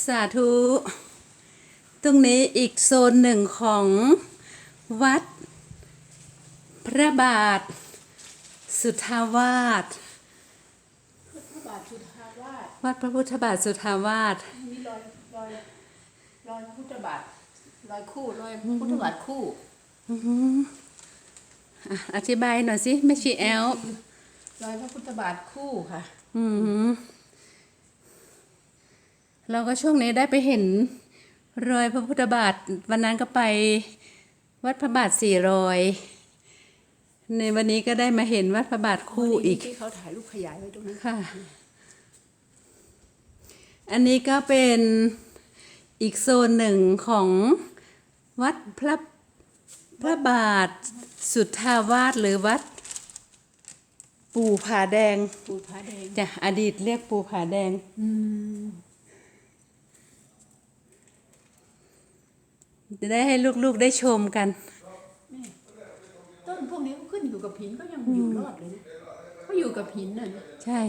สาธุ ตรงนี้อีกโซนหนึ่งของวัด พระบาท สุทธาวาสพระบาทสุทธาวาสวัดพระพุทธบาทสุทธาวาสมีรอยรอยรอยพระพุทธบาทรอยคู่รอยพระพุทธบาทคู่อะอธิบายหน่อยสิแม่ชีแอลรอยพระพุทธบาทคู่ค่ะ อืม เราก็ช่วงนี้ได้ไปเห็นรอยพระพุทธบาทวันนั้นก็ไปวัดพระบาทสี่รอย ในวันนี้ก็ได้มาเห็นวัดพระบาทคู่อีกที่เขาถ่ายรูปขยายไว้ตรงนั้นค่ะ อันนี้ก็เป็นอีกโซนหนึ่งของวัดพระพระบาทสุทธาวาสหรือวัด ปู่ผาแดง ปูผาแดงจ้ะอดีตเรียกปู่ผาแดง จะได้ให้ลูกๆได้ชมกัน ต้นพวกนี้ก็ขึ้นอยู่กับหินก็ยังอยู่รอดเลยนะเขาอยู่กับหินน่ะนะใช่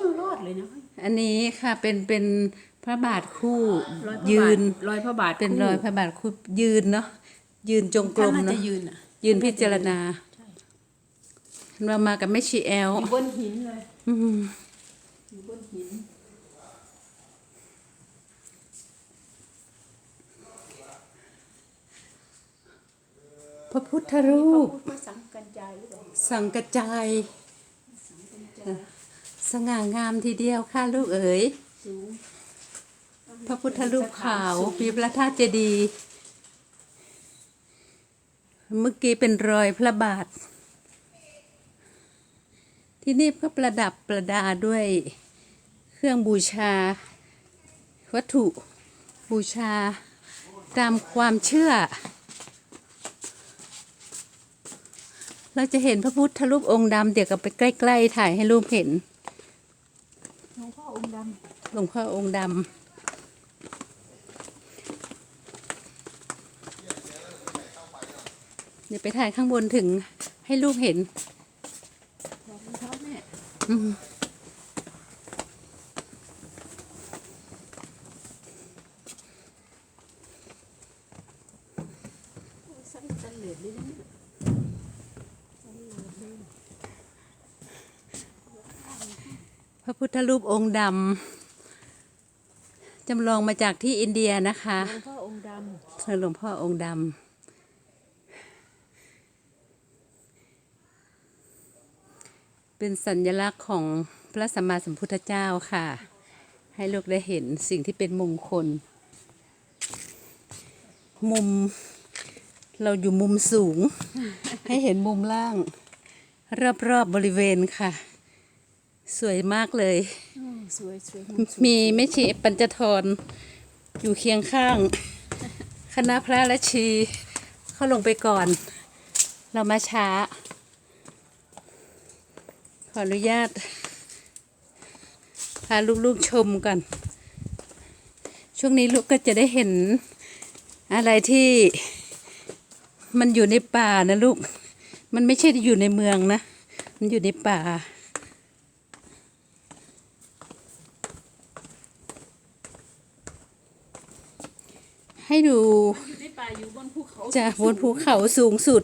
ยังรอดเลยนะอันนี้ค่ะเป็นเป็นพระบาทคู่รอยพระยืบาทนรอยพระบาทเป็นรอยพระบาทคู่ยืนเนาะยืนจงกรท่านมน่าเนาะจะยืนอะยืนพิจารณาใช่เรามากับแม่ชีแอลอยู่บนหินเลยอืมอยู่บนหิน ระพุทธรูปพระพุทธสังกัญจายหรือเปล่าสังกระจายสง่างามทีเดียวค่ะลูกเอ๋ย สูงพระพุทธรูปขาวมีพระธาตุเจดีย์เมื่อกี้เป็นรอยพระบาท ที่นี่ก็ประดับประดาด้วยเครื่องบูชา วัตถุบูชาตามความเชื่อ เราจะเห็นพระพุทธรูปองค์ดำเดี๋ยวกับไปใกล้ ๆ ถ่ายให้รูปเห็น หลวงพ่อองค์ดหลวงพ่อองค์ดำเดี๋ยวไปถ่ายข้างบนถึงให้ลูกเห็นำรองเท้าแม่อืมสั้นสันเหลือดเลยนะเนี่ยสันเหลือดเลย พระพุทธรูปองค์ดำจำลองมาจากที่อินเดียนะคะหลวงพ่อองค์ดำหลวงพ่อองค์ดำเป็นสัญลักษณ์ของพระสัมมาสัมพุทธเจ้าค่ะ ให้ลูกได้เห็นสิ่งที่เป็นมงคล มุมเราอยู่มุมสูง ให้เห็นมุมล่าง รอบๆบบริเวณค่ะ สวยมากเลยำอืมสวยสวยมีแม่ชีปัญจทร อยู่เคียงข้าง คณะพระและชี เข้าลงไปก่อน เรามาช้า ขออนุญาต พาลูกๆชมก่อนช่วงนี้ลูกก็จะได้เห็นอะไรที่มันอยู่ในป่านะลูก มันไม่ใช่อยู่ในเมืองนะ มันอยู่ในป่า ให้ดูอยู่ในป่าอยู่บนภูเขาจากบนภูเขาสูงสุด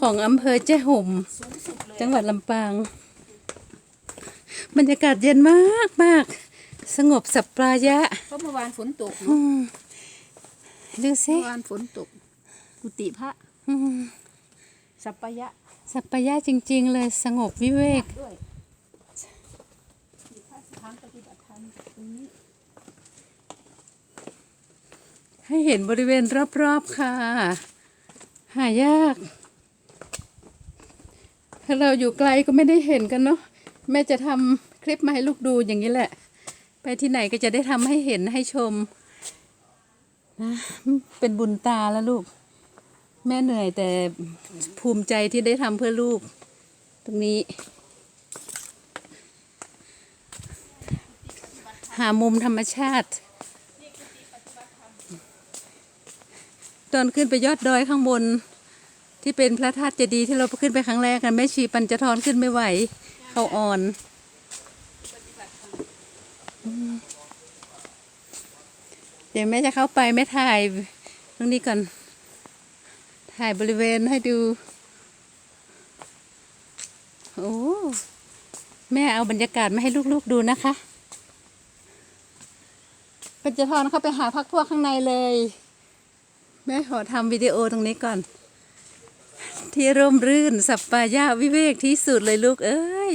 ของอำเภอเจ้ห่มสูงสุดเลยจังหวัดลำปาง บรรยากาศเย็นมากมาก สงบสัปปายะเพราะเมื่อวานฝนตกอืเนาะมดูสิเมื่อวานฝนตก กุฏิพระอืมสัปปายะ สัปปายะจริง ๆ เลยสงบวิเวก ด้วยมีพระสถานปฏิบัติธรรมตรงนี้ ให้เห็นบริเวณรอบๆค่ะ หายาก ถ้าเราอยู่ไกลก็ไม่ได้เห็นกันเนาะแม่จะทำคลิปมาให้ลูกดูอย่างนี้แหละ ไปที่ไหนก็จะได้ทำให้เห็นให้ชมนะเป็นบุญตาแล้วลูก แม่เหนื่อยแต่ภูมิใจที่ได้ทำเพื่อลูก ตรงนี้ หามุมธรรมชาติ ตอนขึ้นไปยอดดอยข้างบน ที่เป็นพระธาตุเจดีย์ที่เราขึ้นไปครั้งแรกกันแม่ชีปัญจทรขึ้นไม่ไหว เขาอ่อนเดี๋ยวแม่จะเข้าไปแม่ถ่ายตรงนี้ก่อน ถ่ายบริเวณให้ดู โอ้แม่เอาบรรยากาศมาให้ลูกๆดูนะคะเป็นจะทอนเข้าไปหาพักพวกข้างในเลย ม่ขอทำวิดีโอตรงนี้ก่อน ที่ร่มรื่นสัปปายาวิเวกที่สุดเลยลูกเอ้ย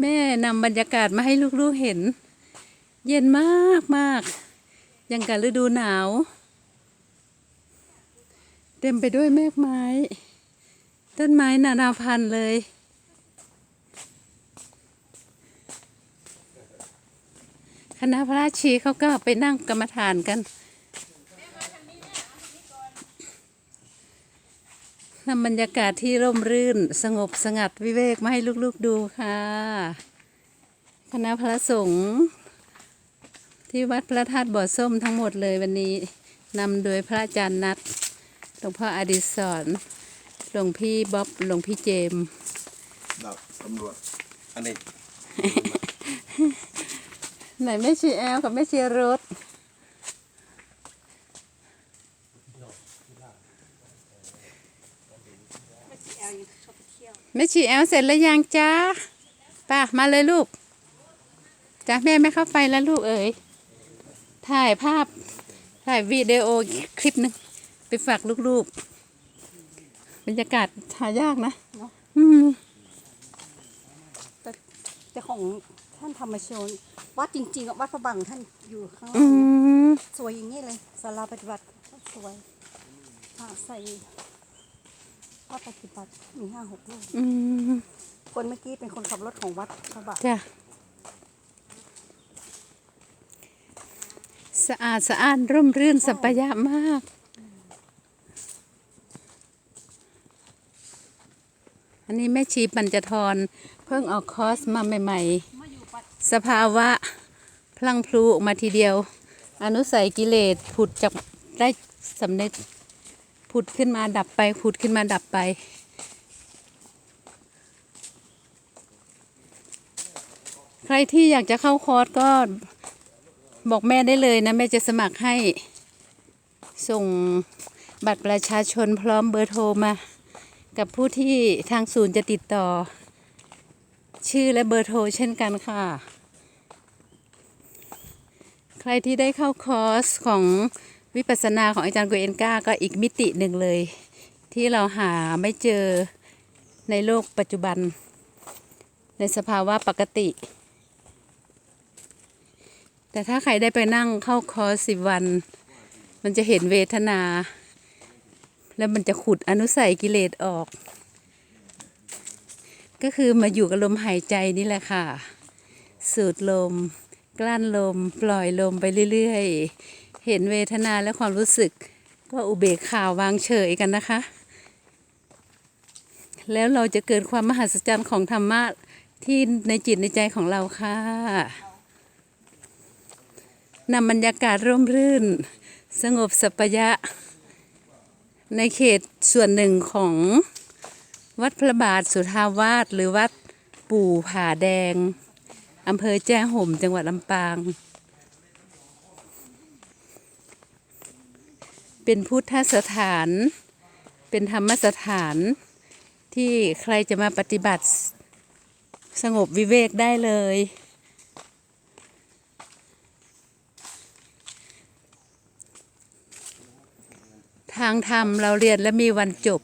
แม่นำบรรยากาศมาให้ลูกๆเห็น เย็นมากมากยังกับฤดูหนาว เต็มไปด้วยเมฆไม้ ต้นไม้นานาพันธุ์เลย คณะพระราชีเขาก็ไปนั่งกรรมฐานกันำบรรยากาศที่ร่มรื่น สงบสงัดวิเวกมาให้ลูกๆดูค่ะ คณะพระสงฆ์ที่วัดพระธาตุบ่อส้มทั้งหมดเลยวันนี้นำโดยพระอาจารย์นัทหลวงพ่ออดิศรหลวงพี่บ๊อบหลวงพี่เจมส์ดับตำรวจอันนี้ ไหนแม่ชีแอลกับแม่ชีรถ แอลยังชอบไปเที่ยว แม่ชีแอลเสร็จแล้วยังจ้าป่ะมาเลยลูกจ้าแม่ไม่เข้าไปแล้วลูกเอ๋ยถ่ายภาพ ถ่ายวิดีโอคลิปหนึงไปฝากลูกๆบรรยากาศถ่ายยากนะเนาะอืมแต่แต่ของท่านธรรมชนวัดจริงๆอะวัดพระบังท่านอยู่ข้างล่าอืงเนี่ยมสวยอย่างนี้เลยศาลาปฏิบัติก็สวยพระใส่ พระปฏิบัติมีห้าหกรูปอืมคนเมื่อกี้เป็นคนขับรถของวัดพระบาทจ้ะสะอาดสะอ้านร่มรื่นสัปปายะมาก อันนี้แม่ชีปัญจทรเพิ่งออกคอร์สมาใหม่มาอยู่ปัดๆสภาวะพลังพลูออกมาทีเดียว อนุสัยกิเลสผุดจากได้สำเร็จ ผุดขึ้นมาดับไป ผุดขึ้นมาดับไป ใครที่อยากจะเข้าคอร์สก็บอกแม่ได้เลยนะ แม่จะสมัครให้ส่งบัตรประชาชนพร้อมเบอร์โทรมา กับผู้ที่ทางศูนย์จะติดต่อ ชื่อและเบอร์โทรเช่นกันค่ะ ใครที่ได้เข้าคอร์สของ วิปัสสนาของอาจารย์โกเอนก้าก็อีกมิติหนึ่งเลย ที่เราหาไม่เจอในโลกปัจจุบัน ในสภาวะปกติ แต่ถ้าใครได้ไปนั่งเข้าคอร์สสิบวัน มันจะเห็นเวทนา แล้วมันจะขุดอนุสัยกิเลสออก ก็คือมาอยู่กับลมหายใจนี่แหละค่ะ สูดลม กลั้นลม ปล่อยลมไปเรื่อยๆ เห็นเวทนาและความรู้สึก ก็อุเบกขาวางเฉยกันนะคะ แล้วเราจะเกิดความมหัศจรรย์ของธรรมะที่ในจิตในใจของเราค่ะนำบรรยากาศร่มรื่น สงบสัปปายะ ในเขตส่วนหนึ่งของวัดพระบาทสุทาวาสหรือวัดปู่ผาแดงอำเภอแจ้ห่มจังหวัดลำปาง เป็นพุทธสถาน เป็นธรรมสถาน ที่ใครจะมาปฏิบัติสงบวิเวกได้เลย ทางธรรมเราเรียนและมีวันจบ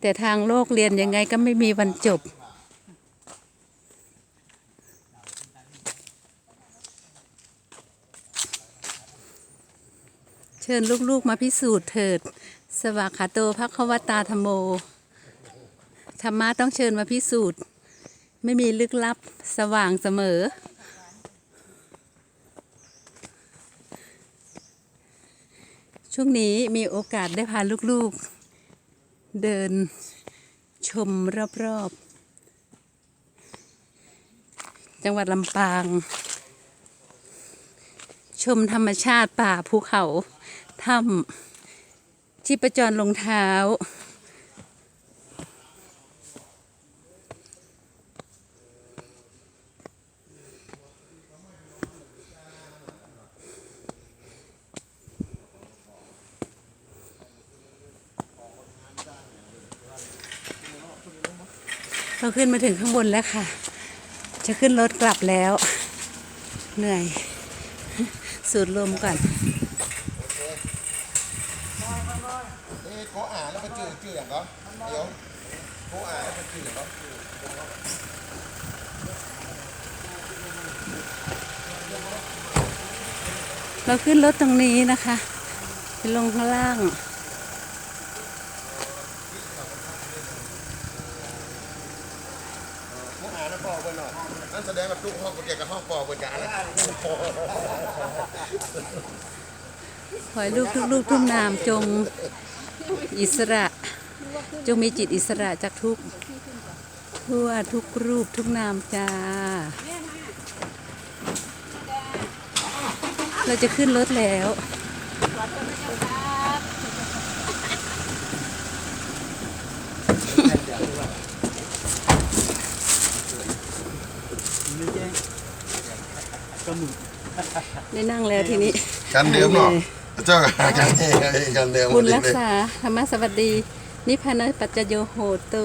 แต่ทางโลกเรียนยังไงก็ไม่มีวันจบ เชิญลูกๆมาพิสูจน์เถิด สวากขาโตภควตาธรรมโม ธรรมะต้องเชิญมาพิสูจน์ ไม่มีลึกลับสว่างเสมอ ช่วงนี้มีโอกาสได้พาลูกๆ เดินชมรอบๆ จังหวัดลำปางชมธรรมชาติป่าภูเขา ถ้ำชีะจรลงเท้า เราขึ้นมาถึงข้างบนแล้วค่ะ จะขึ้นรถกลับแล้ว เหนื่อย สูดลมก่อน เอ๊ะโกอ่านแล้วมันจืดจืดอย่างก็เดี๋ยวโกอ่านแล้วมันจืดอย่างก็เราขึ้นรถตรงนี้นะคะไปลงข้างล่างโกอ่านแล้วปอเบอร์หน่อยนั่นแสดงว่าทุกห้องก็เกี่ยวกับห้องปอเบอร์กันแล้ว ขอให้ลูกทุกลูกทุ่มนามจงอิสระ จงมีจิตอิสระจากทุกทั่วทุกรูปทุกนามจ้า เราจะขึ้นรถแล้วได้นั่งแล้วทีนี้ กันเดิมเนาะ เจ้ากันเองกันเดิมบุณรักษาธรรมสวัสดี นิพพานปัจจโยโหตุ